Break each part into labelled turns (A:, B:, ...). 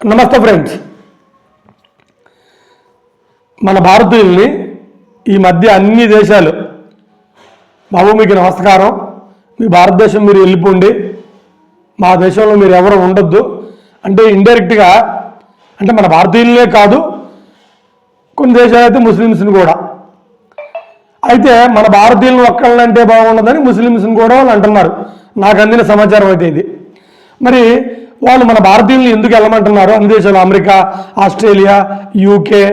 A: నమస్తే ఫ్రెండ్స్. మన భారతీయుల్ని ఈ మధ్య అన్ని దేశాలు బాబు మీకు నమస్కారం. మీ భారతదేశం మీరు వెళ్ళిపోండి. మా దేశంలో మీరు ఎవరు ఉండొద్దు. అంటే ఇండైరెక్ట్గా అంటే మన భారతీయులనే కాదు కొన్ని దేశాలు అయితే ముస్లిమ్స్ని కూడా. అయితే మన భారతీయులను ఒక్కళ్ళంటే అంటే బాగుండదని ముస్లిమ్స్ని కూడా వాళ్ళు అంటున్నారు. నాకు అందిన సమాచారం అయితే ఇది. మరి వాళ్ళు మన భారతీయులను ఎందుకు వెళ్ళమంటున్నారు? అన్ని దేశాలు అమెరికా ఆస్ట్రేలియా యూకే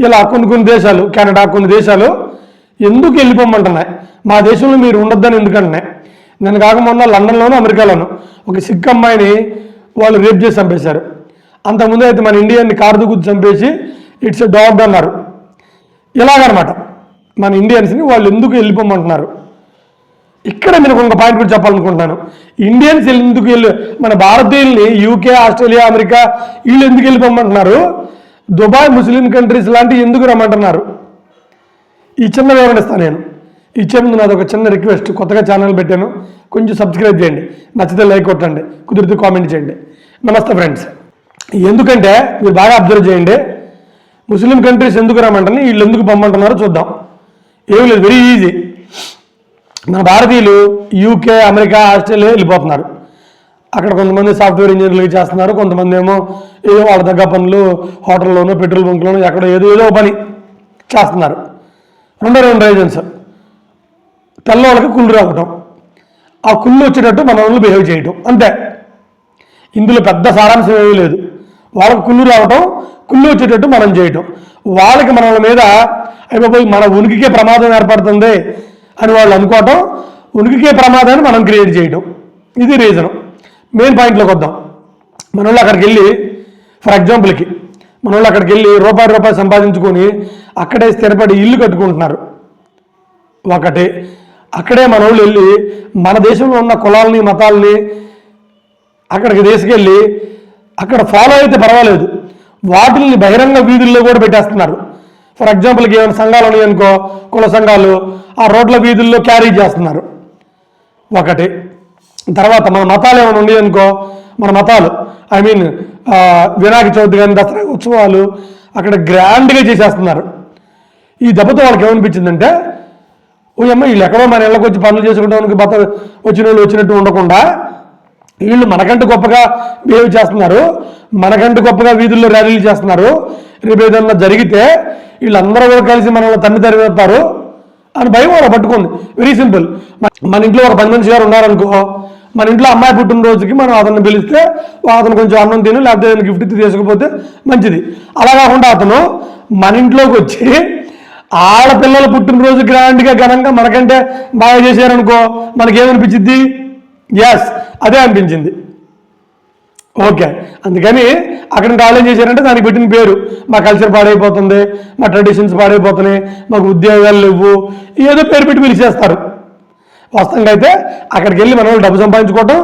A: ఇలా కొన్ని కొన్ని దేశాలు కెనడా కొన్ని దేశాలు ఎందుకు వెళ్ళిపోమంటున్నాయి? మా దేశంలో మీరు ఉండొద్దని ఎందుకంటున్నాయి? నేను కాక మొన్న లండన్లోను అమెరికాలోను ఒక సిక్ అమ్మాయిని వాళ్ళు రేప్ చేసి చంపేశారు. అంతకుముందు అయితే మన ఇండియన్ని కారు కూర్చు చంపేసి ఇట్స్ ఎ డాగ్ అన్నారు. ఇలాగనమాట. మన ఇండియన్స్ని వాళ్ళు ఎందుకు వెళ్ళిపోమంటున్నారు? ఇక్కడ నేను ఒక పాయింట్ కూడా చెప్పాలనుకుంటున్నాను. ఇండియన్స్ ఎందుకు వెళ్ళి మన భారతీయుల్ని యూకే ఆస్ట్రేలియా అమెరికా వీళ్ళు ఎందుకు వెళ్ళిపోమంటున్నారు దుబాయ్ ముస్లిం కంట్రీస్ లాంటివి ఎందుకు రమ్మంటున్నారు? ఈ చిన్న వివరణ ఇస్తాను నేను. ఇచ్చే ముందు నాది ఒక చిన్న రిక్వెస్ట్. కొత్తగా ఛానల్ పెట్టాను. కొంచెం సబ్స్క్రైబ్ చేయండి. నచ్చితే లైక్ కొట్టండి. కుదిరితే కామెంట్ చేయండి. నమస్తే ఫ్రెండ్స్. ఎందుకంటే మీరు బాగా అబ్జర్వ్ చేయండి. ముస్లిం కంట్రీస్ ఎందుకు రమ్మంటారు వీళ్ళు ఎందుకు పంపమంటున్నారో చూద్దాం. ఏమి లేదు. Very easy. మన భారతీయులు యూకే అమెరికా ఆస్ట్రేలియా వెళ్ళిపోతున్నారు. అక్కడ కొంతమంది సాఫ్ట్వేర్ ఇంజనీర్లు చేస్తున్నారు కొంతమంది ఏమో ఏదో వాళ్ళ దగ్గర పనులు హోటల్లోనూ పెట్రోల్ బంక్లోనూ ఎక్కడో ఏదో ఏదో పని చేస్తున్నారు. రెండో రెండు రీజన్స్ తెల్లవాళ్ళకి కుళ్ళు రావటం. ఆ కుళ్ళు వచ్చేటట్టు మన వాళ్ళు బిహేవ్ చేయటం. అంతే. ఇందులో పెద్ద సారాంశం ఏమీ లేదు. వాళ్ళకి కుళ్ళు రావటం కుళ్ళు వచ్చేటట్టు మనం చేయటం. వాళ్ళకి మన మీద అయిపోయి మన ఉనికికే ప్రమాదం ఏర్పడుతుంది అని వాళ్ళు అనుకోవటం ఉనికికే ప్రమాదాన్ని మనం క్రియేట్ చేయటం. ఇది రీజను మెయిన్ పాయింట్లోకి వద్దాం. మన వాళ్ళు అక్కడికి వెళ్ళి ఫర్ ఎగ్జాంపుల్కి మన వాళ్ళు అక్కడికి వెళ్ళి రూపాయి రూపాయి సంపాదించుకొని అక్కడే స్థిరపడి ఇల్లు కట్టుకుంటున్నారు. ఒకటి. అక్కడే మన వాళ్ళు వెళ్ళి మన దేశంలో ఉన్న కులాలని మతాలని అక్కడికి తీసుకెళ్ళి అక్కడ ఫాలో అయితే పర్వాలేదు. వాటిల్ని బహిరంగ వీధుల్లో కూడా పెట్టేస్తున్నారు. ఫర్ ఎగ్జాంపుల్కి ఏమైనా సంఘాలు ఉన్నాయనుకో కుల సంఘాలు ఆ రోడ్ల వీధుల్లో క్యారీ చేస్తున్నారు. ఒకటి. తర్వాత మన మతాలు ఏమైనా ఉన్నాయి అనుకో మన మతాలు. ఐ మీన్ వినాయక చవితి కానీ దసరా ఉత్సవాలు అక్కడ గ్రాండ్గా చేసేస్తున్నారు. ఈ దెబ్బతో వాళ్ళకి ఏమనిపించిందంటే ఓ అమ్మ వీళ్ళు ఎక్కడో మన ఇళ్ళకి వచ్చి పనులు చేసుకుంటానికి బత వచ్చిన వాళ్ళు వచ్చినట్టు ఉండకుండా వీళ్ళు మనకంటే గొప్పగా బిహేవ్ చేస్తున్నారు. మనకంటే గొప్పగా వీధుల్లో ర్యాలీలు చేస్తున్నారు. రేపు ఏదన్నా జరిగితే వీళ్ళందరూ కూడా కలిసి మనల్ని తన్ని తరివేస్తారు. అని భయం వాళ్ళ పట్టుకుంది. వెరీ సింపుల్ మన ఇంట్లో ఒక పది మంది గారు ఉన్నారనుకో మన ఇంట్లో అమ్మాయి పుట్టినరోజుకి మనం అతన్ని పిలిస్తే అతను కొంచెం అన్నం తిని లేకపోతే గిఫ్ట్ ఇచ్చి తీసుకుపోతే మంచిది. అలా కాకుండా అతను మన ఇంట్లోకి వచ్చి ఆడపిల్లల పుట్టినరోజు గ్రాండ్గా ఘనంగా మనకంటే బాగా చేశారనుకో మనకేమనిపించింది ఎస్ అదే అనిపించింది. ఓకే. అందుకని అక్కడ వాళ్ళు ఏం చేశారంటే దానికి పెట్టిన పేరు. మా కల్చర్ పాడైపోతుంది మా ట్రెడిషన్స్ పాడైపోతున్నాయి మాకు ఉద్యోగాలు లేవు. ఏదో పేరు పెట్టి పిలిచేస్తారు. వాస్తవంగా అయితే అక్కడికి వెళ్ళి మన వాళ్ళు డబ్బు సంపాదించుకోవటం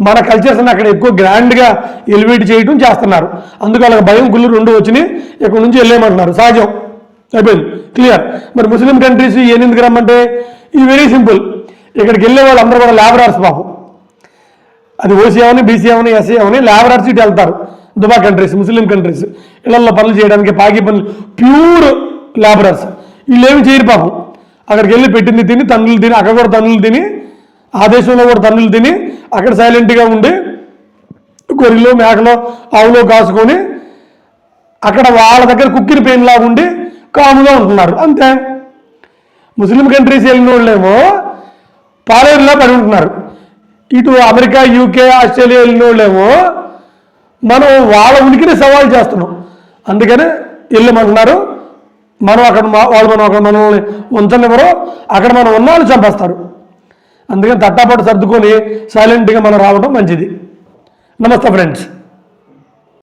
A: మన కల్చర్స్ని అక్కడ ఎక్కువ గ్రాండ్గా ఎలివేట్ చేయటం చేస్తున్నారు. అందుకు వాళ్ళకి భయం గుళ్ళు రెండు వచ్చినాయి. ఇక్కడ నుంచి వెళ్ళేయమంటున్నారు. సహజం. అయిపోయింది. క్లియర్ మరి ముస్లిం కంట్రీస్ ఎందుకు రమ్మంటే ఇది వెరీ సింపుల్ ఇక్కడికి వెళ్ళే వాళ్ళు అందరూ కూడా లేబరర్స్ పాపం. అది ఓసీ అవని బీసీ అవని ఎస్సీ అవని ల్యాబరార్స్ ఇటు వెళ్తారు. దుబా కంట్రీస్ ముస్లిం కంట్రీస్ ఇళ్ళలో పనులు చేయడానికి పాకి పనులు ప్యూర్ లేబరర్స్. వీళ్ళు ఏమి చేయరు పాపం. అక్కడికి వెళ్ళి పెట్టింది తిని తన్నులు తిని అక్కడ కూడా తన్నులు తిని ఆ దేశంలో కూడా తన్నులు తిని అక్కడ సైలెంట్గా ఉండి గొర్రెలు మేకలు ఆవులో కాసుకొని అక్కడ వాళ్ళ దగ్గర కుక్కిరి పెయిన్లా ఉండి కాముగా ఉంటున్నారు. అంతే. ముస్లిం కంట్రీస్ వెళ్ళిన వాళ్ళేమో పాలేరులో పడి ఉంటున్నారు. ఇటు అమెరికా యూకే ఆస్ట్రేలియా వెళ్ళిన వాళ్ళేమో మనం వాళ్ళ ఉనికిని సవాల్ చేస్తున్నాం. అందుకని వెళ్ళమంటున్నారు. మనం అక్కడ మా- వాళ్ళు మనం అక్కడ మనల్ని ఉంచనివ్వరు. అక్కడ మనం ఉన్న వాళ్ళు చంపేస్తారు. అందుకని తట్టాపాటు సర్దుకొని సైలెంట్గా మనం రావడం మంచిది. నమస్తే ఫ్రెండ్స్.